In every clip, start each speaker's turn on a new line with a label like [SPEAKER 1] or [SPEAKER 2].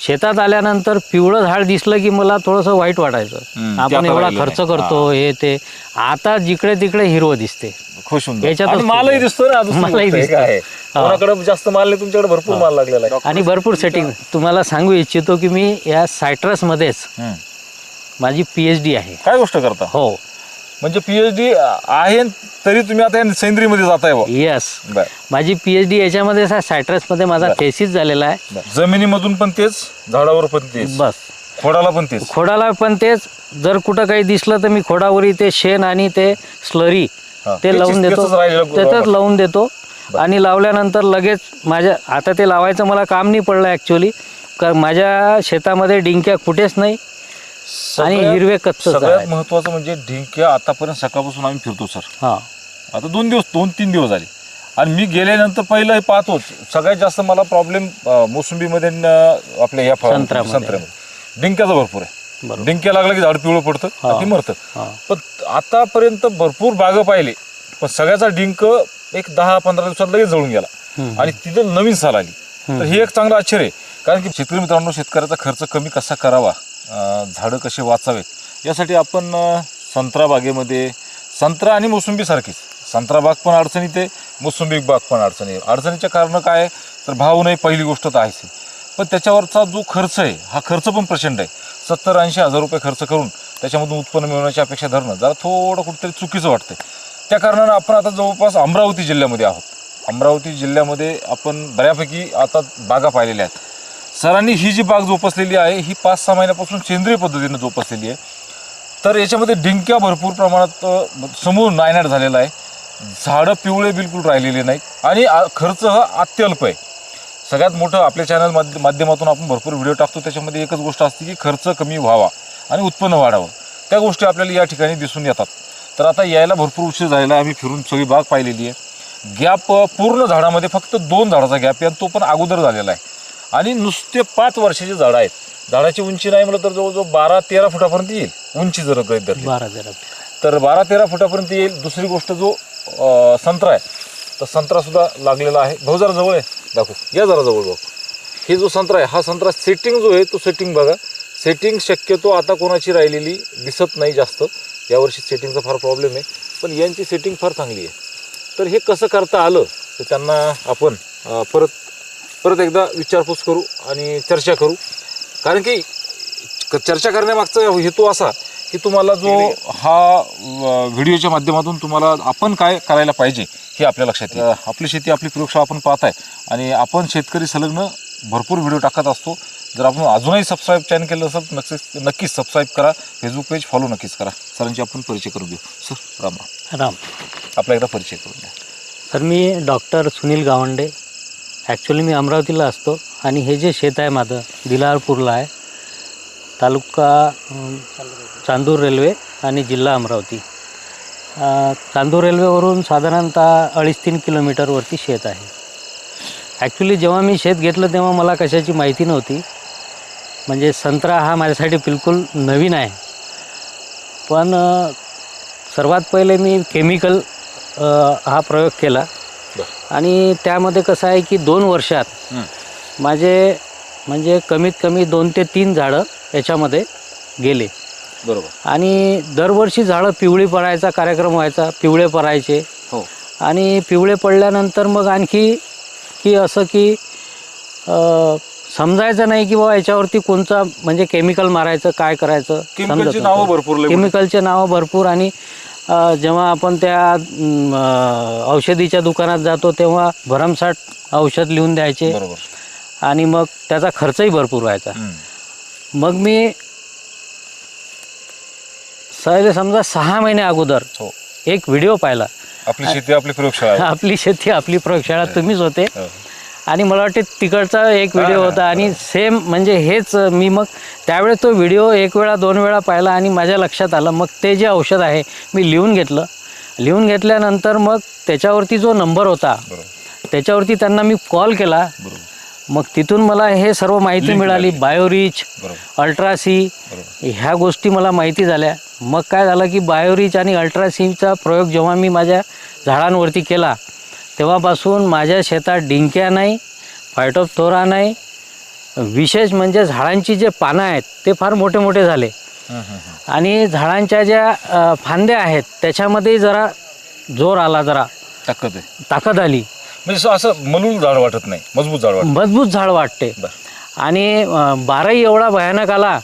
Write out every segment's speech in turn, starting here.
[SPEAKER 1] शेतात आल्यानंतर पिवळं झाड दिसलं की मला थोडंसं वाईट वाटायचं. आपण एवढा खर्च. करतो हे. ते. आता जिकडे तिकडे हिरवं दिसते.
[SPEAKER 2] खुश होऊन आणि मालही दिसतो ना
[SPEAKER 1] मालही दिसतो.
[SPEAKER 2] जास्त माल नाही तुमच्याकडे भरपूर माल लागलेला आहे.
[SPEAKER 1] आणि भरपूर सेटिंग तुम्हाला सांगू इच्छितो की मी या सायट्रसमध्येच
[SPEAKER 2] हम्म.
[SPEAKER 1] माझी पी एच डी आहे.
[SPEAKER 2] काय गोष्ट करता?
[SPEAKER 1] हो.
[SPEAKER 2] म्हणजे पीएचडी आहे तरी तुम्ही आता सेंद्री मध्ये जाताय बुवा.
[SPEAKER 1] येस
[SPEAKER 2] बर.
[SPEAKER 1] माझी पी एच डी याच्यामध्ये सायट्रसमध्ये माझा. थेसिस झालेला आहे.
[SPEAKER 2] बर. जमिनीमधून पण तेच झाडावर पण तेच.
[SPEAKER 1] बस.
[SPEAKER 2] खोडाला पण तेच.
[SPEAKER 1] खोडाला पण तेच. जर कुठं काही दिसलं तर मी खोडावरी ते शेण आणि ते स्लरी
[SPEAKER 2] हा.
[SPEAKER 1] ते
[SPEAKER 2] त्याचीच-
[SPEAKER 1] लावून देतो.
[SPEAKER 2] त्याचंच राहिलेलं
[SPEAKER 1] त्यातच
[SPEAKER 2] वापर.
[SPEAKER 1] लावून देतो. आणि लावल्यानंतर लगेच माझ्या आता ते लावायचं मला काम नाही पडलं ॲक्च्युली कारण माझ्या शेतामध्ये डिंक्या कुठेच नाही. आणि
[SPEAKER 2] सगळ्यात-
[SPEAKER 1] हिरवे कच्च
[SPEAKER 2] सगळ्यात महत्वाचं म्हणजे ढिंक्या आतापर्यंत सकाळपासून आम्ही फिरतो सर.
[SPEAKER 1] हां.
[SPEAKER 2] आता दोन दिवस दोन तीन दिवस झाले. आणि मी गेल्यानंतर पहिलं हे पाहतोच सगळ्यात जास्त मला प्रॉब्लेम मोसंबीमध्ये आपल्या या
[SPEAKER 1] संत्र्यामध्ये.
[SPEAKER 2] संत्र्यामध्ये. डिंक्याचा भरपूर आहे.
[SPEAKER 1] बरोबर.
[SPEAKER 2] डिंक्या लागला की झाड पिवळं पडतं
[SPEAKER 1] हा.
[SPEAKER 2] आणि ते मरतं.
[SPEAKER 1] हां.
[SPEAKER 2] पण आतापर्यंत भरपूर बागं पाहिले पण सगळ्याचा डिंक एक दहा पंधरा दिवसात लगेच जळून गेला. आणि तिथं नवीन साल आली. तर हे एक चांगलं आश्चर्य आहे. कारण की शेतकरी मित्रांनो शेतकऱ्याचा खर्च कमी कसा करावा? झाडं कसे वाचावेत? यासाठी आपण संत्रा बागेमध्ये संत्रा आणि मोसंबीसारखीच संत्रा बाग पण अडचणीत आहे मोसंबी बाग पण अडचणी आहे. अडचणीच्या कारणं काय? तर भाव नाही पहिली गोष्ट तर आहेच. आहे. पण त्याच्यावरचा जो खर्च आहे हा खर्च पण प्रचंड आहे. सत्तर ऐंशी हजार रुपये खर्च करून त्याच्यामधून उत्पन्न मिळवण्याची अपेक्षा धरणं जरा थोडं कुठेतरी चुकीचं वाटतं त्या कारणानं आपण आता जवळपास अमरावती जिल्ह्यामध्ये आहोत. अमरावती जिल्ह्यामध्ये आपण बऱ्यापैकी आता बागा पाहिलेल्या आहेत. सरांनी ही जी बाग जोपासलेली आहे ही पाच सहा महिन्यापासून सेंद्रिय पद्धतीने जोपासलेली आहे. तर याच्यामध्ये डिंक्या भरपूर प्रमाणात समोर नायनाट झालेला आहे. झाडं पिवळे बिलकुल राहिलेले नाहीत आणि खर्च हा अत्यल्प आहे. सगळ्यात मोठं आपल्या चॅनल माध्यमातून आपण भरपूर व्हिडिओ टाकतो. त्याच्यामध्ये एकच गोष्ट असते की खर्च कमी व्हावा आणि उत्पन्न वाढावं. त्या गोष्टी आपल्याला या ठिकाणी दिसून येतात. तर आता यायला भरपूर उशीर झालेला आहे. आम्ही फिरून सगळी बाग पाहिलेली आहे. गॅप पूर्ण झाडामध्ये फक्त दोन झाडाचा गॅप आहे आणि तो पण अगोदर झालेला आहे. आणि नुसते पाच वर्षाची झाडं आहेत. झाडाची उंची नाही म्हटलं तर जवळजवळ बारा तेरा फुटापर्यंत येईल. उंची जर गळीत धरली
[SPEAKER 1] बारा जरा
[SPEAKER 2] तर बारा तेरा फुटापर्यंत येईल. दुसरी गोष्ट जो अं, संत्रा आहे तर संत्रा सुद्धा लागलेला आहे. भाऊ जरा जवळ आहे. दाखवू. या जरा जवळ भाऊ हे जो संत्रा आहे हा संत्रा सेटिंग जो आहे तो सेटिंग बघा. सेटिंग शक्यतो आता कोणाची राहिलेली दिसत नाही जास्त. यावर्षी सेटिंगचा फार प्रॉब्लेम आहे. पण यांची सेटिंग फार चांगली आहे. तर हे कसं करता आलं तर त्यांना आपण अं, परत परत एकदा विचारपूस करू आणि चर्चा करू. कारण की क- चर्चा करण्यामागचा हेतू असा की तुम्हाला जो हा व्हिडिओच्या माध्यमातून तुम्हाला आपण काय करायला पाहिजे हे आपल्या लक्षात येईल. आपली शेती आपली प्रयोगशाळा आपण पाहताय आणि आपण शेतकरी संलग्न भरपूर व्हिडिओ टाकत असतो. जर आपण अजूनही सबस्क्राईब चॅनल केलं असेल तर नक्कीच नक्कीच सबस्क्राईब करा. फेसबुक पेज फॉलो नक्कीच करा. सरांची आपण परिचय करून घेऊ सर राम राम.
[SPEAKER 1] राम.
[SPEAKER 2] आपला एकदा परिचय करून द्या.
[SPEAKER 1] तर मी डॉक्टर सुनील गावंडे. ॲक्च्युली मी अमरावतीला असतो आणि हे जे शेत आहे माझं दिलारपूरला आहे तालुका चांदूर रेल्वे आणि जिल्हा अमरावती. चांदूर रेल्वेवरून साधारणतः अडीच तीन किलोमीटरवरती शेत आहे. ॲक्च्युली जेव्हा मी शेत घेतलं तेव्हा मला कशाची माहिती नव्हती. म्हणजे संत्रा हा माझ्यासाठी बिलकुल नवीन आहे. पण सर्वात पहिले मी केमिकल हा प्रयोग केला. आणि त्यामध्ये कसं आहे की दोन वर्षात. माझे म्हणजे कमीत कमी दोन ते तीन झाडं याच्यामध्ये गेले.
[SPEAKER 2] बरोबर.
[SPEAKER 1] आणि दरवर्षी झाडं पिवळी पडायचा कार्यक्रम व्हायचा पिवळे पडायचे.
[SPEAKER 2] हो.
[SPEAKER 1] आणि पिवळे पडल्यानंतर मग आणखी की असं की अ, समजायचं नाही की बाबा याच्यावरती कोणचा म्हणजे केमिकल मारायचं काय करायचं
[SPEAKER 2] केमिकलची
[SPEAKER 1] समजत
[SPEAKER 2] नावं
[SPEAKER 1] नव्हतं.
[SPEAKER 2] भरपूर लय
[SPEAKER 1] केमिकलचे नावं भरपूर आणि जेव्हा आपण त्या औषधीच्या दुकानात जातो तेव्हा भरमसाठ औषध लिहून द्यायचे. आणि मग त्याचा खर्चही भरपूर व्हायचा. मग मी सहज समजा सहा महिने अगोदर
[SPEAKER 2] हो.
[SPEAKER 1] एक व्हिडिओ पाहिला.
[SPEAKER 2] आपली शेती आपली प्रयोगशाळा.
[SPEAKER 1] आपली शेती आपली प्रयोगशाळा तुम्हीच होते.
[SPEAKER 2] हो.
[SPEAKER 1] आणि मला वाटते तिकडचा एक व्हिडिओ होता आणि सेम म्हणजे हेच मी मग त्यावेळेस तो व्हिडिओ एक वेळा दोन वेळा पाहिला आणि माझ्या लक्षात आलं. मग ते जे औषध आहे मी लिहून घेतलं. लिहून घेतल्यानंतर मग त्याच्यावरती जो नंबर होता त्याच्यावरती त्यांना मी कॉल. केला मग तिथून मला हे सर्व माहिती मिळाली. बायोरिच अल्ट्रासी ह्या गोष्टी मला माहिती झाल्या. मग काय झालं की बायोरिच आणि अल्ट्रासीचा प्रयोग जेव्हा मी माझ्या झाडांवरती केला तेव्हापासून माझ्या शेतात डिंक्या नाही फायटोप्थोरा नाही. विशेष म्हणजे झाडांची जे पानं आहेत ते फार मोठे मोठे झाले. आणि झाडांच्या ज्या फांद्या आहेत त्याच्यामध्ये जरा जोर आला जरा
[SPEAKER 2] ताकद
[SPEAKER 1] ताकद आली.
[SPEAKER 2] म्हणजे असं- मलूल झाड वाटत नाही मजबूत झाड वाटत
[SPEAKER 1] मजबूत झाड वाटते.
[SPEAKER 2] बरं.
[SPEAKER 1] आणि बाराही एवढा भयानक आला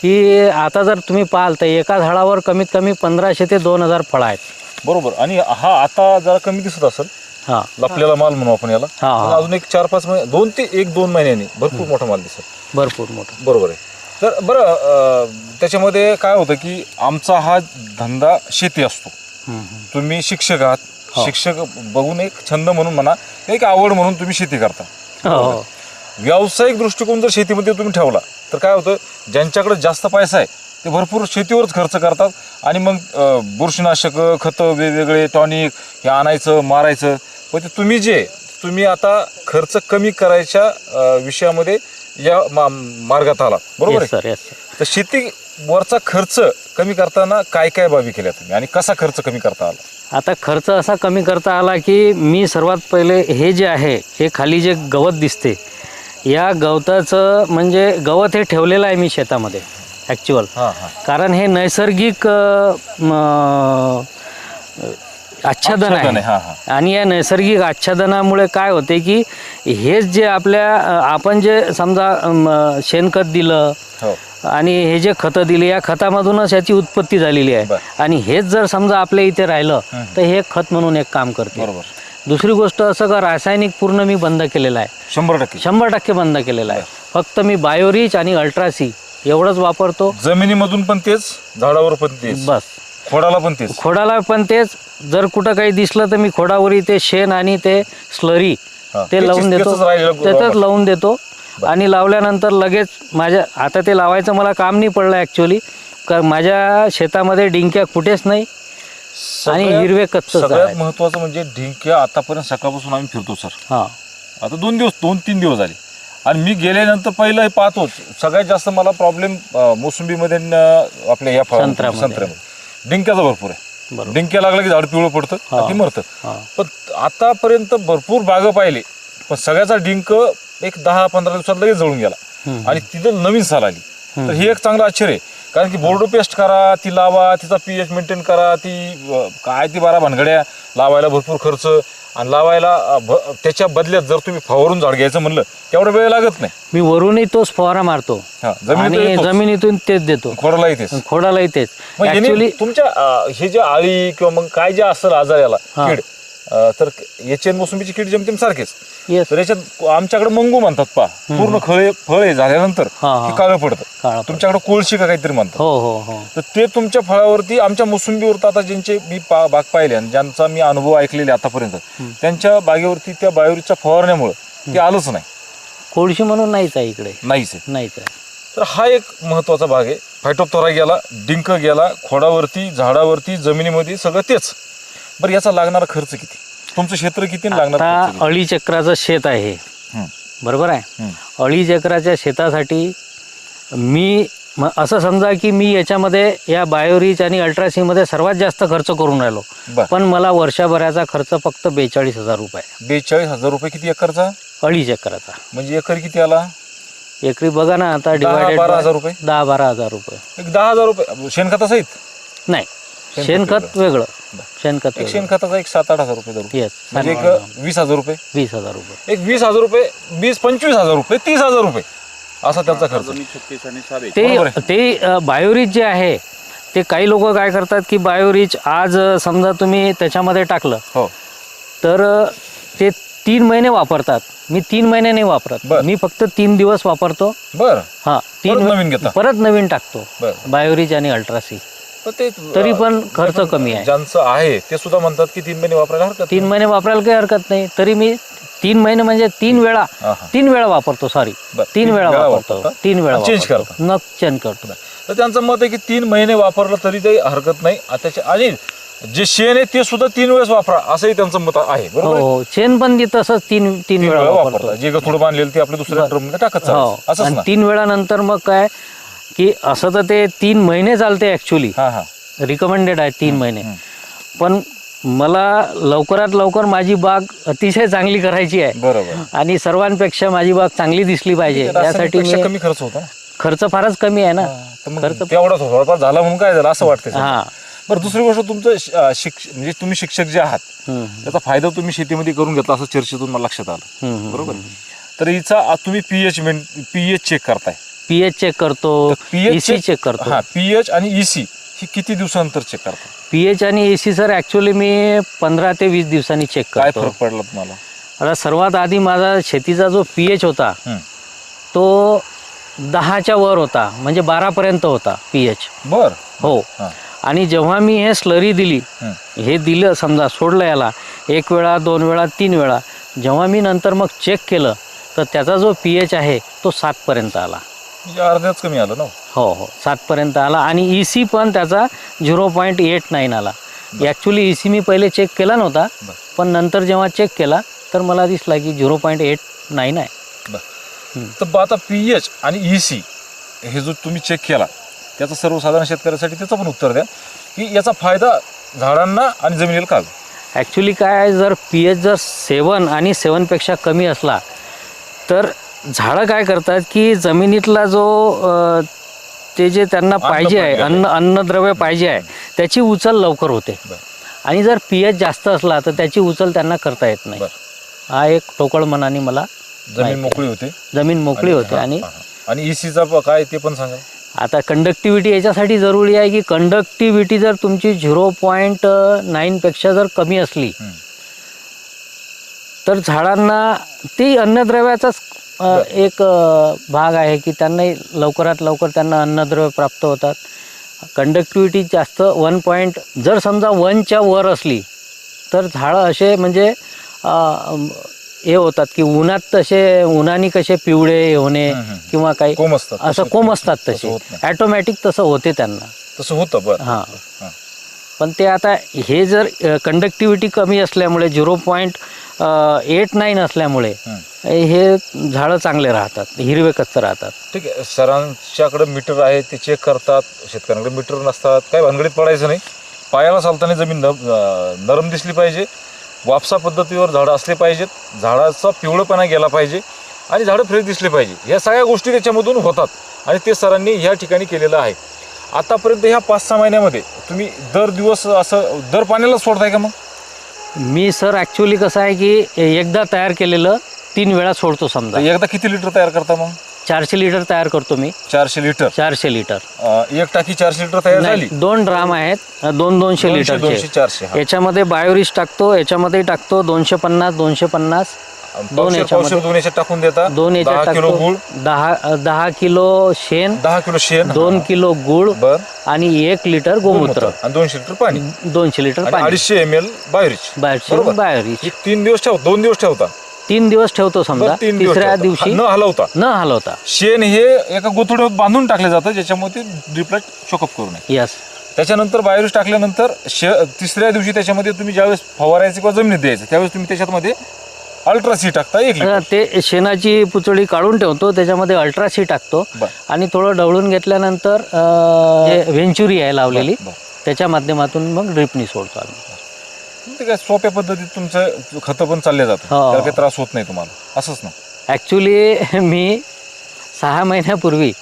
[SPEAKER 1] की आता जर तुम्ही पाहाल तर एका झाडावर कमीत कमी पंधराशे ते दोन हजार फळं आहेत.
[SPEAKER 2] बरोबर. आणि हा आता जरा कमी दिसत असेल
[SPEAKER 1] हां.
[SPEAKER 2] लपलेला माल म्हणू आपण याला.
[SPEAKER 1] हा, हा.
[SPEAKER 2] अजून एक चार पाच महिने दोन ते एक दोन महिन्यांनी भरपूर मोठा माल दिसत.
[SPEAKER 1] भरपूर मोठं.
[SPEAKER 2] बरोबर आहे. तर बरं अं, त्याच्यामध्ये काय होतं की आमचा हा धंदा शेती असतो.
[SPEAKER 1] हम्म, हम्म.
[SPEAKER 2] तुम्ही शिक्षक आहात.
[SPEAKER 1] हो.
[SPEAKER 2] शिक्षक बघून एक छंद म्हणून म्हणा एक आवड म्हणून तुम्ही शेती करता.
[SPEAKER 1] हो.
[SPEAKER 2] व्यावसायिक दृष्टिकोन जर शेतीमध्ये तुम्ही ठेवला तर काय होतं ज्यांच्याकडे जास्त पैसा आहे ते भरपूर शेतीवरच खर्च करतात. आणि मग बुरशीनाशक खतं वेगवेगळे टॉनिक हे आणायचं मारायचं पण ते तुम्ही जे तुम्ही आता खर्च कमी करायच्या अं, विषयामध्ये या मा- मार्गात आला बरोबर आहे?
[SPEAKER 1] सर येस सर
[SPEAKER 2] तर शेतीवरचा खर्च कमी करताना काय काय बाबी केल्या तुम्ही? आणि कसा खर्च कमी करता आला?
[SPEAKER 1] आता खर्च असा कमी करता आला की मी सर्वात पहिले हे जे आहे हे खाली जे गवत दिसते या गवताचं म्हणजे गवत हे ठेवलेलं आहे मी शेतामध्ये ॲक्च्युअल
[SPEAKER 2] हां हां.
[SPEAKER 1] कारण हे नैसर्गिक अ, म, आच्छादन
[SPEAKER 2] आच्छादन आहे,
[SPEAKER 1] आहे
[SPEAKER 2] हां.
[SPEAKER 1] आणि या नैसर्गिक आच्छादनामुळे काय होते की हेच जे आपल्या अ, आपण जे समजा शेणखत दिलं
[SPEAKER 2] हो.
[SPEAKER 1] आणि हे जे खतं दिली या खतामधूनच याची उत्पत्ती झालेली आहे.
[SPEAKER 2] बरं.
[SPEAKER 1] आणि हेच जर समजा आपल्या इथे राहिलं. तर हे खत म्हणून एक काम करते.
[SPEAKER 2] बरोबर.
[SPEAKER 1] दुसरी गोष्ट असं का रासायनिक पूर्ण मी बंद केलेलं आहे.
[SPEAKER 2] शंभर टक्के.
[SPEAKER 1] शंभर टक्के बंद केलेलं आहे. फक्त मी बायोरिच आणि अल्ट्रासी एवढंच वापरतो.
[SPEAKER 2] जमिनीमधून पण तेच झाडावर पण तेच.
[SPEAKER 1] बस.
[SPEAKER 2] खोडाला पण तेच.
[SPEAKER 1] खोडाला पण तेच. जर कुठं काही दिसलं तर मी खोडावरी ते शेण आणि ते स्लरी
[SPEAKER 2] हा.
[SPEAKER 1] ते लावून देतो.
[SPEAKER 2] राहिलेलं वापर.
[SPEAKER 1] लावून देतो. आणि लावल्यानंतर लगेच माझ्या आता ते लावायचं मला काम नाही पडलं ॲक्च्युली कारण माझ्या शेतामध्ये डिंक्या कुठेच नाही. आणि
[SPEAKER 2] सगळ्यात-
[SPEAKER 1] हिरवे कच्च
[SPEAKER 2] सगळ्यात महत्वाचं म्हणजे ढिंक्या आतापर्यंत सकाळपासून आम्ही फिरतो सर.
[SPEAKER 1] हां.
[SPEAKER 2] आता दोन दिवस दोन तीन दिवस झाले. आणि मी गेल्यानंतर पहिलं हे पाहतो सगळ्यात जास्त मला प्रॉब्लेम मोसंबीमध्ये न आपल्या या.
[SPEAKER 1] संत्र्यामध्ये.
[SPEAKER 2] डिंक्याचा भरपूर आहे. डिंक्या लागला की झाड पिवळं पडतं ते मरतं. पण आतापर्यंत भरपूर बागं पाहिले पण सगळ्याचा डिंक एक दहा पंधरा दिवसात लगेच जळून गेला. आणि तिथं नवीन साल आली. तर हे एक चांगलं आश्चर्य आहे. कारण की बोर्डो पेस्ट करा ती लावा तिचा पीएच मेंटेन करा ती काय ती बारा भानगड्या लावायला भरपूर खर्च. आणि लावायला भ- त्याच्या बदल्यात जर तुम्ही फवारून झाड घ्यायचं म्हणलं तेवढा वेळ लागत नाही.
[SPEAKER 1] मी वरूनही तोच फवारा मारतो.
[SPEAKER 2] हा, जमिनीत
[SPEAKER 1] आणि
[SPEAKER 2] येतोच.
[SPEAKER 1] जमिनीतून तेच देतो.
[SPEAKER 2] खोडाला येतेच
[SPEAKER 1] खोडालाही तेच.
[SPEAKER 2] मग याने
[SPEAKER 1] ऍक्च्युली
[SPEAKER 2] तुमच्या अं, हे जे आळी किंवा मग काय जे असेल आजार याला
[SPEAKER 1] हा.
[SPEAKER 2] कीड अं, तर याची आणि मोसंबीची कीड जमतेम सारखेच.
[SPEAKER 1] येस
[SPEAKER 2] तर याच्यात आमच्याकडे मंगू म्हणतात पा पूर्ण खळे फळे झाल्यानंतर
[SPEAKER 1] हा, हा.
[SPEAKER 2] हे काळं पडतं.
[SPEAKER 1] काळा
[SPEAKER 2] तुमच्याकडे कोळशी का काहीतरी म्हणतात.
[SPEAKER 1] हो हो हो.
[SPEAKER 2] तर ते तुमच्या फळावरती आमच्या मोसंबीवर आता ज्यांचे मी पा- बाग पाहिले आणि ज्यांचा मी अनुभव ऐकलेले आतापर्यंत. त्यांच्या बागेवरती त्या बायोरीच्या फवारण्यामुळे ते आलंच नाही.
[SPEAKER 1] कोळशी म्हणून नाहीच आहे इकडे.
[SPEAKER 2] नाहीच आहे.
[SPEAKER 1] नाहीच आहे.
[SPEAKER 2] तर हा एक महत्त्वाचा भाग आहे. फायटोप्तोरा गेला डिंक गेला खोडावरती झाडावरती जमिनीमध्ये सगळं तेच. बरं याचा लागणारा खर्च किती? तुमचं क्षेत्र किती लागणारा
[SPEAKER 1] आता चक्राचं शेत आहे.
[SPEAKER 2] हं,
[SPEAKER 1] बरोबर आहे?
[SPEAKER 2] हं.
[SPEAKER 1] अळी चक्राच्या शेतासाठी मी म- असं समजा की मी याच्यामध्ये या बायोरिच आणि अल्ट्रासीमध्ये सर्वात जास्त खर्च करून राहिलो.
[SPEAKER 2] बर.
[SPEAKER 1] पण मला वर्षभराचा खर्च फक्त बेचाळीस हजार रुपये
[SPEAKER 2] बेचाळीस हजार रुपये किती एकरचा?
[SPEAKER 1] अळी चक्राचा.
[SPEAKER 2] म्हणजे एकर किती आला?
[SPEAKER 1] एकरी बघा ना आता डिवायडेड
[SPEAKER 2] बारा हजार रुपये?
[SPEAKER 1] दहा बारा हजार रुपये.
[SPEAKER 2] एक दहा हजार रुपये. शेणखतासहित?
[SPEAKER 1] नाही.
[SPEAKER 2] शेणखत
[SPEAKER 1] वेगळं. शेणखत
[SPEAKER 2] एक
[SPEAKER 1] वेगळं.
[SPEAKER 2] शेणखताचा एक सात आठ हजार रुपये धरू.
[SPEAKER 1] येस
[SPEAKER 2] म्हणजे एक वीस हजार रुपये.
[SPEAKER 1] वीस हजार रुपये.
[SPEAKER 2] एक वीस हजार रुपये वीस पंचवीस हजार रुपये तीस हजार रुपये. असा त्यांचा खर्च.
[SPEAKER 1] ते
[SPEAKER 2] बरोबर आहे.
[SPEAKER 1] ते अ, बायोरिच जे आहे ते काही लोक काय करतात की बायोरिच आज अ, समजा तुम्ही त्याच्यामध्ये टाकलं.
[SPEAKER 2] हो.
[SPEAKER 1] तर अ, ते तीन महिने वापरतात. मी तीन महिने नाही वापरत.
[SPEAKER 2] बर.
[SPEAKER 1] मी फक्त तीन दिवस वापरतो.
[SPEAKER 2] बर.
[SPEAKER 1] हा तीन
[SPEAKER 2] परत नवीन घेता.
[SPEAKER 1] परत नवीन टाकतो.
[SPEAKER 2] बर.
[SPEAKER 1] बायोरिच आणि अल्ट्रासी.
[SPEAKER 2] तर ते
[SPEAKER 1] तरी पण खर्च कमी आहे.
[SPEAKER 2] ज्यांचं आहे ते सुद्धा म्हणतात की तीन महिने वापरायला हरकत
[SPEAKER 1] तीन महिने वापरायला काही हरकत नाही. तरी मी तीन महिने म्हणजे तीन वेळा. तीन वेळा वापरतो सॉरी. तीन वेळा वापरतो? तीन वेळा
[SPEAKER 2] change
[SPEAKER 1] वापरतो. न चेंज करतो.
[SPEAKER 2] तर त्यांचं मत आहे की तीन महिने वापरलं तरी ते हरकत नाही. त्याच्या आणि जे शेण आहे ते सुद्धा तीन वेळेस वापरा असंही त्यांचं मत आहे. बरोबर आहे?
[SPEAKER 1] हो चेन पण तसंच तीन तीन वेळा
[SPEAKER 2] वेळा
[SPEAKER 1] वापरतो.
[SPEAKER 2] वापरता जे थोडं बांधलेलं ते आपल्या दुसऱ्या ड्रममध्ये टाकत
[SPEAKER 1] हो.
[SPEAKER 2] ना?
[SPEAKER 1] तीन वेळा नंतर मग काय? की असं तर ते तीन महिने चालते ऍक्च्युली
[SPEAKER 2] हा हा.
[SPEAKER 1] रिकमेंडेड आहे तीन महिने. पण मला लवकरात लवकर माझी बाग अतिशय चांगली करायची आहे.
[SPEAKER 2] बरोबर.
[SPEAKER 1] आणि सर्वांपेक्षा माझी बाग चांगली दिसली पाहिजे. यासाठी
[SPEAKER 2] रासायनिकपेक्षा
[SPEAKER 1] मी
[SPEAKER 2] कमी खर्च होता?
[SPEAKER 1] खर्च फारच कमी आहे ना.
[SPEAKER 2] तर मग तेवढा थोडाफार झाला म्हणून काय झालं? असं वाटतं
[SPEAKER 1] हा.
[SPEAKER 2] बरं दुसरी गोष्ट तुमचं श- अं, शिक्ष म्हणजे तुम्ही शिक्षक जे आहात
[SPEAKER 1] हम्म,
[SPEAKER 2] त्याचा फायदा तुम्ही शेतीमध्ये करून घेतला असं चर्चेतून मला लक्षात आलं.
[SPEAKER 1] हम्म.
[SPEAKER 2] बरोबर? तर हिचा आ- तुम्ही पीएच पीएच चेक करताय.
[SPEAKER 1] पीएच चेक करतो
[SPEAKER 2] पीएच
[SPEAKER 1] ईसी चेक करतो.
[SPEAKER 2] हा पीएच आणि ईसी ही किती दिवसानंतर चेक करता?
[SPEAKER 1] पीएच आणि एसी सर ॲक्च्युली मी पंधरा ते वीस दिवसांनी चेक
[SPEAKER 2] काय
[SPEAKER 1] करतो.
[SPEAKER 2] फरक पडला तुम्हाला?
[SPEAKER 1] आता सर्वात आधी माझा शेतीचा जो पीएच होता
[SPEAKER 2] हं.
[SPEAKER 1] तो दहाच्या वर होता म्हणजे बारापर्यंत होता पीएच
[SPEAKER 2] बर.
[SPEAKER 1] हो.
[SPEAKER 2] हा.
[SPEAKER 1] आणि जेव्हा मी हे स्लरी दिली
[SPEAKER 2] हं.
[SPEAKER 1] हे दिलं समजा सोडलं याला एक वेळा दोन वेळा तीन वेळा जेव्हा मी नंतर मग चेक केलं तर त्याचा जो पी एच आहे तो सातपर्यंत आला.
[SPEAKER 2] म्हणजे अर्ध्याच कमी आलं ना
[SPEAKER 1] हो? हो सातपर्यंत आला. आणि ई सी पण त्याचा झिरो पॉईंट एट नाईन आला. ॲक्च्युली ई सी मी पहिले चेक केला नव्हता
[SPEAKER 2] बर.
[SPEAKER 1] पण नंतर जेव्हा चेक केला तर मला दिसला की झिरो पॉईंट एट नाईन आहे.
[SPEAKER 2] बर.
[SPEAKER 1] हं.
[SPEAKER 2] तर ब- आता पीएच आणि ईसी हे जो तुम्ही चेक केला त्याचं सर्वसाधारण शेतकऱ्यासाठी त्याचं पण उत्तर द्या की याचा फायदा झाडांना आणि जमिनीला का होईल?
[SPEAKER 1] ॲक्च्युली काय आहे, जर पी एच जर सेवन आणि सेवनपेक्षा कमी असला तर झाडं काय करतात की जमिनीतला जो ते जे त्यांना पाहिजे आहे अन्न अन्नद्रव्य पाहिजे आहे त्याची उचल लवकर होते. आणि जर पी एच जास्त असला तर त्याची उचल त्यांना करता येत नाही. हा एक टोकळ मनाने मला
[SPEAKER 2] जमीन. मोकळी होते?
[SPEAKER 1] जमीन मोकळी होते आणि.
[SPEAKER 2] आणि ईसीचा काय ते पण सांगा.
[SPEAKER 1] आता कंडक्टिव्हिटी याच्यासाठी जरुरी आहे की कंडक्टिव्हिटी जर तुमची झिरो पॉईंट नाईनपेक्षा जर कमी असली. तर झाडांना ती अन्नद्रव्याचाच अ. एक अ, भाग आहे की त्यांनाही लवकरात लवकर त्यांना अन्नद्रव्य प्राप्त होतात कंडक्टिव्हिटी जास्त वन पॉईंट जर समजा वनच्या वर असली तर झाडं असे म्हणजे अ, अम, हे होतात की उन्हात तसे उन्हाने कसे पिवळे होणे. किंवा काही
[SPEAKER 2] कोम असतात
[SPEAKER 1] असं कोम असतात
[SPEAKER 2] तसं
[SPEAKER 1] तसे
[SPEAKER 2] होत नाही.
[SPEAKER 1] ॲटोमॅटिक तसं होते त्यांना
[SPEAKER 2] तसं होतं बरं
[SPEAKER 1] हां
[SPEAKER 2] हां.
[SPEAKER 1] पण ते आता हे जर कंडक्टिव्हिटी कमी असल्यामुळे झिरो पॉईंट एट नाईन असल्यामुळे
[SPEAKER 2] हं.
[SPEAKER 1] झाडं चांगले राहतात हिरवे कच्च राहतात.
[SPEAKER 2] ठीक आहे सरांच्याकडे मीटर आहे ते चेक करतात शेतकऱ्यांकडे मीटर नसतात काय भानगडीत पडायचं नाही. पायाला चालताना जमीन नरम दिसली पाहिजे. वापसा पद्धतीवर झाडं असले पाहिजेत. झाडाचा पिवळपणा गेला पाहिजे आणि झाडं फ्रेश दिसले पाहिजे. ह्या सगळ्या गोष्टी त्याच्यामधून होतात. आणि ते सरांनी ह्या ठिकाणी केलेलं आहे. आतापर्यंत ह्या पाच सहा महिन्यामध्ये तुम्ही दर दिवस असं दर पाण्याला सोडताय का मग?
[SPEAKER 1] मी सर ॲक्च्युली कसं आहे की एकदा तयार केलेलं तीन वेळा सोडतो समजा.
[SPEAKER 2] एकदा किती लिटर तयार करता मग?
[SPEAKER 1] चारशे लिटर तयार करतो मी.
[SPEAKER 2] चारशे लिटर?
[SPEAKER 1] चारशे लिटर.
[SPEAKER 2] अं, एक टाकी चारशे लिटर तयार झाली?
[SPEAKER 1] नाही दोन ड्राम आहेत दोन दोनशे
[SPEAKER 2] दोनशे दोनशे
[SPEAKER 1] लिटरचे
[SPEAKER 2] चारशे हा.
[SPEAKER 1] याच्यामध्ये बायोरिस टाकतो याच्यामध्ये टाकतो दोनशे पन्नास दोनशे पन्नास. दोन
[SPEAKER 2] पावशेर
[SPEAKER 1] याच्यामध्ये-
[SPEAKER 2] पावशेर दोन याच्यात टाकून देता.
[SPEAKER 1] दोन याच्यात
[SPEAKER 2] दहा किलो गुळ.
[SPEAKER 1] दहा दहा किलो शेण.
[SPEAKER 2] दहा किलो शेण.
[SPEAKER 1] दोन किलो गुळ.
[SPEAKER 2] बर.
[SPEAKER 1] आणि एक लिटर गोमूत्र.
[SPEAKER 2] आणि दोनशे लिटर पाणी.
[SPEAKER 1] दोनशे लिटर
[SPEAKER 2] आणि
[SPEAKER 1] पाणी.
[SPEAKER 2] अडीचशे एम एल बाहेरची
[SPEAKER 1] बाहेरचे. बाहेरची
[SPEAKER 2] ही तीन दिवस ठेव दोन दिवस ठेवता.
[SPEAKER 1] तीन दिवस ठेवतो समजा.
[SPEAKER 2] बरं, तीन दिवस
[SPEAKER 1] तिसऱ्या
[SPEAKER 2] ठेवता.
[SPEAKER 1] दिवशी
[SPEAKER 2] न हलवता.
[SPEAKER 1] न हलवता.
[SPEAKER 2] शेण हे एका गोथुड्यावर बांधून टाकलं जातं ज्याच्यामुळे ते ड्रिपला चोकअप करू नये.
[SPEAKER 1] यस
[SPEAKER 2] त्याच्यानंतर बायोरिस टाकल्यानंतर शे तिसऱ्या दिवशी त्याच्यामध्ये तुम्ही ज्यावेळेस फवारायचे किंवा जमिनीत द्यायचं त्यावेळेस तुम्ही त्याच्यामध्ये अल्ट्रा सी टाकता एक लिटर.
[SPEAKER 1] ते शेणाची पुचळी काढून ठेवतो त्याच्यामध्ये अल्ट्रासी टाकतो.
[SPEAKER 2] बर.
[SPEAKER 1] आणि थोडं ढवळून घेतल्यानंतर अं, जे व्हेंचुरी आहे लावलेली.
[SPEAKER 2] बर.
[SPEAKER 1] त्याच्या माध्यमातून मग ड्रिपनी सोडतो आम्ही.
[SPEAKER 2] ते काय सोप्या पद्धतीत तुमचं खतं पण चालले जातं.
[SPEAKER 1] हो.
[SPEAKER 2] त्याला काही त्रास होत नाही तुम्हाला. असंच ना?
[SPEAKER 1] ॲक्च्युली मी सहा महिन्यापूर्वी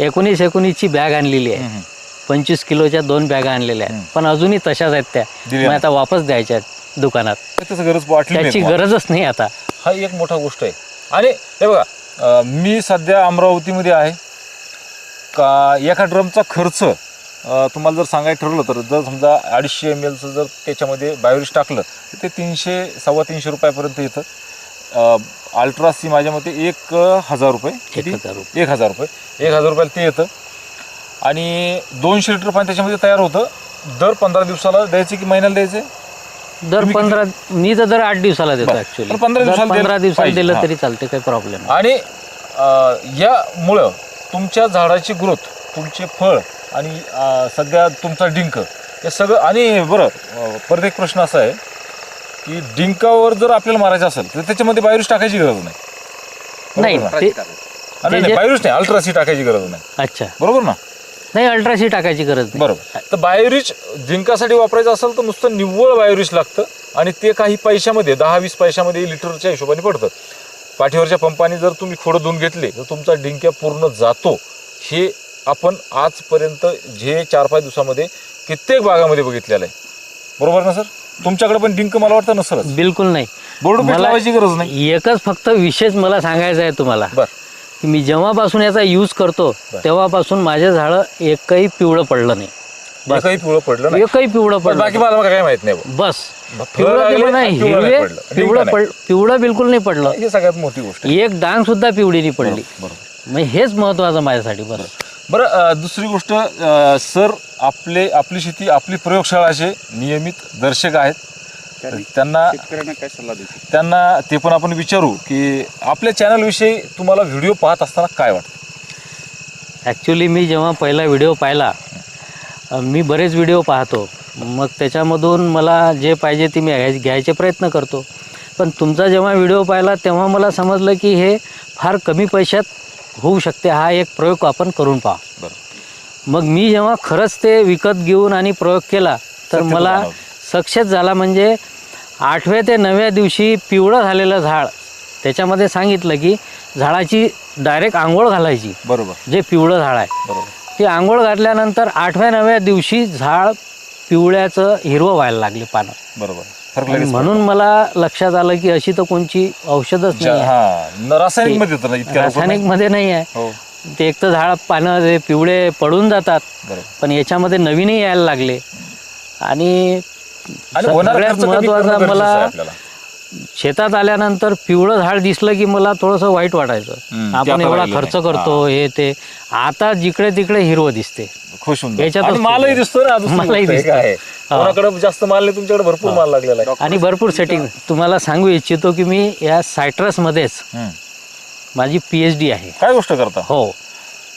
[SPEAKER 1] एकोणीस एकोणीसची बॅग आणलेली आहे. पंचवीस किलोच्या दोन बॅगा आणलेल्या आहेत. पण अजूनही तशाच आहेत त्या.
[SPEAKER 2] दिल्या
[SPEAKER 1] मग आता वापस द्यायच्या आहेत. दुकानात.
[SPEAKER 2] त्याचं गरज वाटली नाही.
[SPEAKER 1] त्याची. गरजच नाही आता.
[SPEAKER 2] हा एक मोठा गोष्ट आहे. आणि हे बघा अं, मी सध्या अमरावतीमध्ये आहे. का एका ड्रमचा खर्च अं, तुम्हाला जर सांगायचं ठरलं तर जर समजा अडीचशे एम एलचं जर त्याच्यामध्ये बायोरिस टाकलं तर ते तीनशे सव्वा तीनशे रुपयापर्यंत येतं. अल्ट्रा सी माझ्या मते एक अं, हजार रुपये. किती?
[SPEAKER 1] हजार रुपये.
[SPEAKER 2] एक हजार रुपये. एक हजार रुपयाला ते येतं. आणि दोनशे लिटर पाणी त्याच्यामध्ये तयार होतं. दर पंधरा दिवसाला द्यायचे की महिन्याला द्यायचे?
[SPEAKER 1] दर पंधरा मी तर दर आठ दिवसाला देतो. ऍक्च्युली
[SPEAKER 2] पंधरा दिवसाला
[SPEAKER 1] पंधरा दिवसाला. दिलं
[SPEAKER 2] हा.
[SPEAKER 1] तरी चालते काही प्रॉब्लेम
[SPEAKER 2] आणि यामुळं तुमच्या झाडाची ग्रोथ तुमचे फळ आणि सध्या तुमचा डिंक हे सगळं आणि बरं परत एक प्रश्न असा आहे की डिंकावर जर आपल्याला मारायचं असेल तर त्याच्यामध्ये बायोरिस टाकायची गरज नाही.
[SPEAKER 1] नाही
[SPEAKER 2] बायोरिस नाही अल्ट्रासी टाकायची गरज नाही.
[SPEAKER 1] अच्छा.
[SPEAKER 2] बरोबर ना?
[SPEAKER 1] नाही अल्ट्रासी टाकायची गरज नाही.
[SPEAKER 2] बरोबर. तर बायोरिच जिंकासाठी वापरायचं असेल तर नुसतं निव्वळ बायोरिच लागतं आणि ते काही पैशामध्ये दहा वीस पैशामध्ये लिटरच्या हिशोबाने पडतं. पाठीवरच्या पंपाने जर तुम्ही खोडं धुवून घेतले तर तुमचा डिंक्या पूर्ण जातो. हे आपण आजपर्यंत जे चार पाच दिवसामध्ये कित्येक भागामध्ये बघितलेलं आहे. बरोबर ना सर? तुमच्याकडे पण डिंक मला वाटतं नसलच.
[SPEAKER 1] बिलकुल नाही.
[SPEAKER 2] बोर्ड
[SPEAKER 1] मला
[SPEAKER 2] लावायची गरज नाही.
[SPEAKER 1] एकच फक्त विशेष मला सांगायचं आहे तुम्हाला.
[SPEAKER 2] बर.
[SPEAKER 1] की मी जेव्हापासून याचा यूज करतो
[SPEAKER 2] बरं.
[SPEAKER 1] तेव्हापासून माझे झाडं एकही पिवळं पडलं नाही बस.
[SPEAKER 2] काही पिवळं पडलं नाही
[SPEAKER 1] एकही पिवळं
[SPEAKER 2] पण
[SPEAKER 1] पडलं
[SPEAKER 2] बाकी. मला काय माहीत नाही बुवा.
[SPEAKER 1] बस
[SPEAKER 2] फळं
[SPEAKER 1] पिवळं
[SPEAKER 2] लागले
[SPEAKER 1] नाही
[SPEAKER 2] पिवळं नाही
[SPEAKER 1] हिरवे
[SPEAKER 2] पडलं.
[SPEAKER 1] पिवळं पड पिवळं बिलकुल नाही पडलं
[SPEAKER 2] हे सगळ्यात मोठी गोष्ट आहे.
[SPEAKER 1] एक डांग सुद्धा पिवळी नाही पडली
[SPEAKER 2] बरोबर
[SPEAKER 1] म्हणजे हेच महत्वाचं माझ्यासाठी
[SPEAKER 2] बरं अं, दुसरी गोष्ट अं, सर आपले आपली शेती आपली प्रयोगशाळाचे नियमित दर्शक आहेत त्यांना
[SPEAKER 3] शेतकऱ्यांना काय सल्ला देऊ
[SPEAKER 2] त्यांना ते पण आपण विचारू की आपल्या चॅनलविषयी तुम्हाला व्हिडिओ पाहत असताना काय वाटतं?
[SPEAKER 1] ॲक्च्युली मी जेव्हा पहिला व्हिडिओ पाहिला अ, मी बरेच व्हिडिओ पाहतो. मग त्याच्यामधून मला जे पाहिजे ते मी घ्याय घ्यायचे प्रयत्न करतो. पण तुमचा जेव्हा व्हिडिओ पाहिला तेव्हा मला समजलं की हे फार कमी पैशात होऊ शकते. हा एक प्रयोग आपण करून पहा.
[SPEAKER 2] बरं.
[SPEAKER 1] मग मी जेव्हा खरंच ते विकत घेऊन आणि प्रयोग केला तर मला. सक्सेस झाला म्हणजे आठव्या ते नवव्या दिवशी पिवळं झालेलं झाड त्याच्यामध्ये सांगितलं की झाडाची डायरेक्ट आंघोळ घालायची.
[SPEAKER 2] बरोबर.
[SPEAKER 1] जे पिवळं झाड आहे.
[SPEAKER 2] बरोबर.
[SPEAKER 1] ते आंघोळ घातल्यानंतर आठव्या नवव्या दिवशी झाड पिवळ्याचं हिरवं व्हायला लागले पानं.
[SPEAKER 2] बरोबर.
[SPEAKER 1] म्हणून मला लक्षात आलं की अशी तर कोणची औषधच नाही रासायनिकमध्ये
[SPEAKER 2] नाही.
[SPEAKER 1] आहे.
[SPEAKER 2] हो.
[SPEAKER 1] ते एक तर झाड पानं पिवळे पडून जातात. पण याच्यामध्ये नवीनही यायला लागले. आणि
[SPEAKER 2] आणि होणारा
[SPEAKER 1] सगळ्यात
[SPEAKER 2] खर्च कमी करणं
[SPEAKER 1] महत्त्वाचं
[SPEAKER 2] गरजेचं आहे
[SPEAKER 1] मला
[SPEAKER 2] आपल्याला.
[SPEAKER 1] शेतात आल्यानंतर पिवळं झाड दिसलं की मला थोडंसं वाईट वाटायचं
[SPEAKER 2] हम्म, ते
[SPEAKER 1] आपण
[SPEAKER 2] आता
[SPEAKER 1] एवढा खर्च. करतो हे ते आता जिकडे तिकडे हिरवं दिसते
[SPEAKER 2] खुश होऊन जातो.
[SPEAKER 1] याच्यातच
[SPEAKER 2] आणि मालही दिसतो ना दुसरी
[SPEAKER 1] मालही
[SPEAKER 2] गोष्ट
[SPEAKER 1] दिसतो.
[SPEAKER 2] आहे.
[SPEAKER 1] हा.
[SPEAKER 2] कोणाकडे जास्त माल नाही तुमच्याकडे भरपूर माल लागलेला आहे
[SPEAKER 1] आणि भरपूर सेटिंग तुम्हाला सांगू इच्छितो की मी या सायट्रसमध्येच
[SPEAKER 2] हम्म.
[SPEAKER 1] माझी पी एच डी आहे
[SPEAKER 2] काय गोष्ट करता
[SPEAKER 1] हो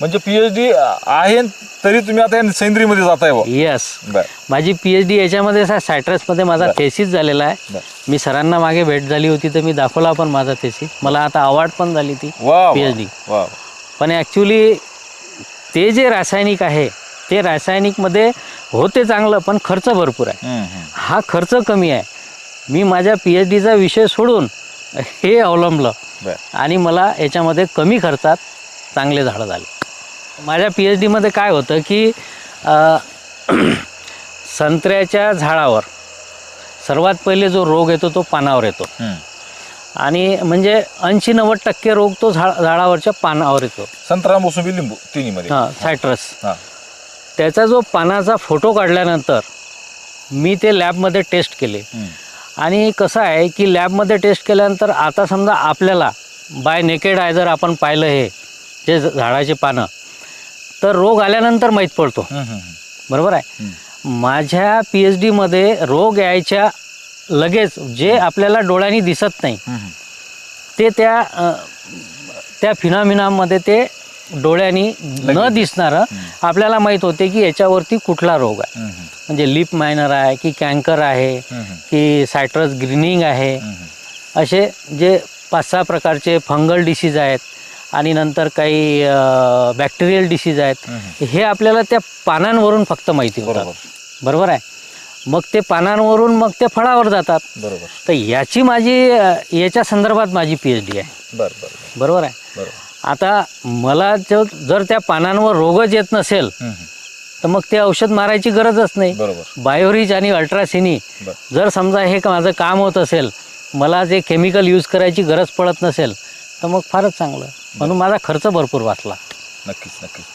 [SPEAKER 2] म्हणजे पीएचडी आहे तरी तुम्ही आता सेंद्री मध्ये जाताय बुवा.
[SPEAKER 1] येस
[SPEAKER 2] बर.
[SPEAKER 1] माझी पी एच डी याच्यामध्ये सायट्रसमध्ये माझा. थेसिस झालेला आहे. मी सरांना मागे भेट झाली होती तर मी दाखवला पण माझा थेसिस मला आता अवॉर्ड पण झाली ती
[SPEAKER 2] वा
[SPEAKER 1] PhD.
[SPEAKER 2] वा
[SPEAKER 1] पण ॲक्च्युली ते जे रासायनिक आहे ते रासायनिकमध्ये होते चांगलं पण खर्च भरपूर आहे.
[SPEAKER 2] हम्म, हम्म.
[SPEAKER 1] हा खर्च कमी आहे. मी माझ्या पी एच डीचा विषय सोडून हे अवलंबलं.
[SPEAKER 2] बर.
[SPEAKER 1] आणि मला याच्यामध्ये कमी खर्चात चांगले झाडं झाले. माझ्या पी एच डीमध्ये काय होतं की अ, संत्र्याच्या झाडावर सर्वात पहिले जो रोग येतो तो पानावर येतो.
[SPEAKER 2] हम्म.
[SPEAKER 1] आणि म्हणजे ऐंशी नव्वद टक्के रोग तो झाड झाडावरच्या पानावर येतो.
[SPEAKER 2] संत्रा मोसंबी लिंबू तिन्ही मध्ये
[SPEAKER 1] हां सायट्रस.
[SPEAKER 2] हा.
[SPEAKER 1] त्याचा जो पानाचा फोटो काढल्यानंतर मी ते लॅबमध्ये टेस्ट केले.
[SPEAKER 2] हम्म.
[SPEAKER 1] आणि कसं आहे की लॅबमध्ये टेस्ट केल्यानंतर आता समजा आपल्याला बाय नेकेड आहे जर आपण पाहिलं हे जे झ- झाडाचे पानं तर रोग आल्यानंतर माहीत पडतो बरोबर आहे. माझ्या पी एच डीमध्ये रोग यायच्या लगेच जे आपल्याला डोळ्यांनी दिसत नाही. ते त्या त्या फिनॉमिनामध्ये ते डोळ्यांनी न. दिसणारं आपल्याला माहीत होते की याच्यावरती कुठला रोग आहे. म्हणजे लिप मायनर आहे की कॅन्कर आहे. की सायट्रस ग्रीनिंग आहे. असे जे पाच सहा प्रकारचे फंगल डिसीज आहेत आणि नंतर काही बॅक्टेरियल डिसीज आहेत. हे आपल्याला त्या पानांवरून फक्त माहिती होतात.
[SPEAKER 2] बरोबर.
[SPEAKER 1] बरोबर आहे? मग ते पानांवरून मग ते फळावर जातात.
[SPEAKER 2] बरोबर.
[SPEAKER 1] तर याची माझी याच्या संदर्भात माझी पी एच डी आहे.
[SPEAKER 2] बर बर बर.
[SPEAKER 1] बरोबर आहे?
[SPEAKER 2] बरोबर.
[SPEAKER 1] आता मला जर त्या पानांवर रोगच येत नसेल. तर मग ते औषध मारायची गरजच नाही.
[SPEAKER 2] बरोबर.
[SPEAKER 1] बायोरिज आणि अल्ट्रासिनी जर समजा हे का- माझं काम होत असेल मला जे केमिकल यूज करायची गरज पडत नसेल तर मग फारच चांगलं. म्हणून माझा खर्च भरपूर वाचला.
[SPEAKER 2] नक्कीच नक्कीच.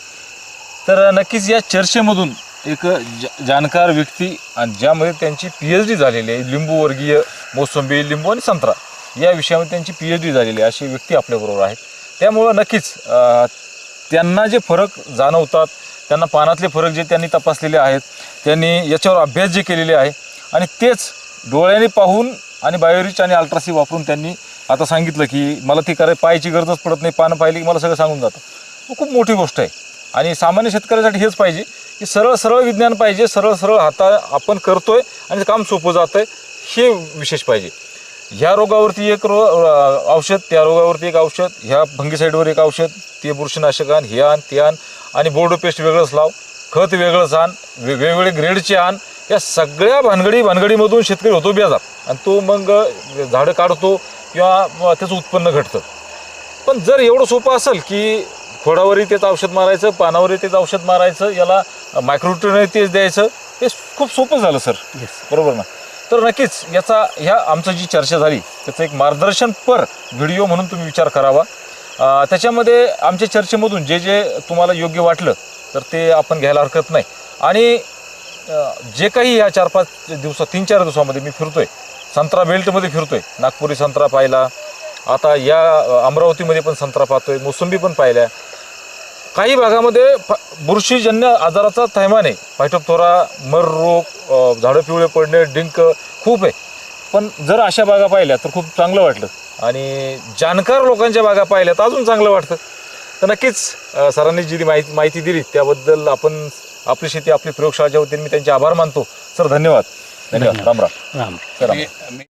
[SPEAKER 2] तर नक्कीच या चर्चेमधून एक ज- जाणकार व्यक्ती आणि ज्यामध्ये त्यांची पी एच डी झालेली आहे लिंबू वर्गीय मोसंबी लिंबू आणि संत्रा या विषयामध्ये त्यांची पी एच डी झालेली आहे अशी व्यक्ती आपल्याबरोबर आहेत. त्यामुळं नक्कीच अं, त्यांना जे फरक जाणवतात त्यांना पानातले फरक जे त्यांनी तपासलेले आहेत त्यांनी याच्यावर अभ्यास जे केलेले आहे आणि तेच डोळ्याने पाहून आणि बायोरिच आणि अल्ट्रासी वापरून त्यांनी आता सांगितलं की मला ती करायला पाहायची गरजच पडत नाही पानं पाहिली की मला सगळं सांगून जातं. खूप मोठी गोष्ट आहे. आणि सामान्य शेतकऱ्यासाठी हेच पाहिजे की सरळ सरळ विज्ञान पाहिजे सरळ सरळ हाता आपण करतोय आणि काम सोपं जातं आहे हे विशेष पाहिजे. ह्या रोगावरती एक रो औषध त्या रोगावरती एक औषध ह्या भंगीसाईडवर एक औषध ते बुरशीनाशक आण हे आण ते आण आणि बोर्डो पेस्ट वेगळंच लाव खत वेगळंच आण वेगवेगळे ग्रेडचे आण या सगळ्या भानगडी भानगडीमधून शेतकरी होतो बेजार. आणि तो मग झाडं काढतो किंवा त्याचं उत्पन्न घटतं. पण जर एवढं सोपं असेल की खोडावरही तेच औषध मारायचं पानावरही तेच औषध मारायचं याला मायक्रोट्रेन तेच द्यायचं हे खूप सोपं झालं सर.
[SPEAKER 1] येस
[SPEAKER 2] बरोबर ना? तर नक्कीच याचा ह्या आमचं जी चर्चा झाली त्याचं एक मार्गदर्शनपर व्हिडिओ म्हणून तुम्ही विचार करावा. त्याच्यामध्ये आमच्या चर्चेमधून जे जे तुम्हाला योग्य वाटलं तर ते आपण घ्यायला हरकत नाही. आणि जे काही या चार पाच दिवसात तीन चार दिवसामध्ये मी फिरतोय संत्रा बेल्टमध्ये फिरतोय. नागपुरी संत्रा पाहिला. आता या अमरावतीमध्ये पण संत्रा पाहतोय. मोसंबी पण पाहिल्या. काही भागामध्ये प बुरशीजन्य आजाराचा थैमान आहे फायटोप्थोरा मर रोग झाडं पिवळे पडणे डिंक खूप आहे. पण जर अशा बागा पाहिल्या तर खूप चांगलं वाटलं. आणि जाणकार लोकांच्या बागा पाहिल्या तर अजून चांगलं वाटतं. तर नक्कीच सरांनी जी माहिती माहिती दिली त्याबद्दल आपण आपली शेती आपली प्रयोगशाळाच्या वतीने मी त्यांचे आभार मानतो. सर धन्यवाद. धन्यवाद राम राम
[SPEAKER 1] राम
[SPEAKER 2] सर
[SPEAKER 3] मी- मी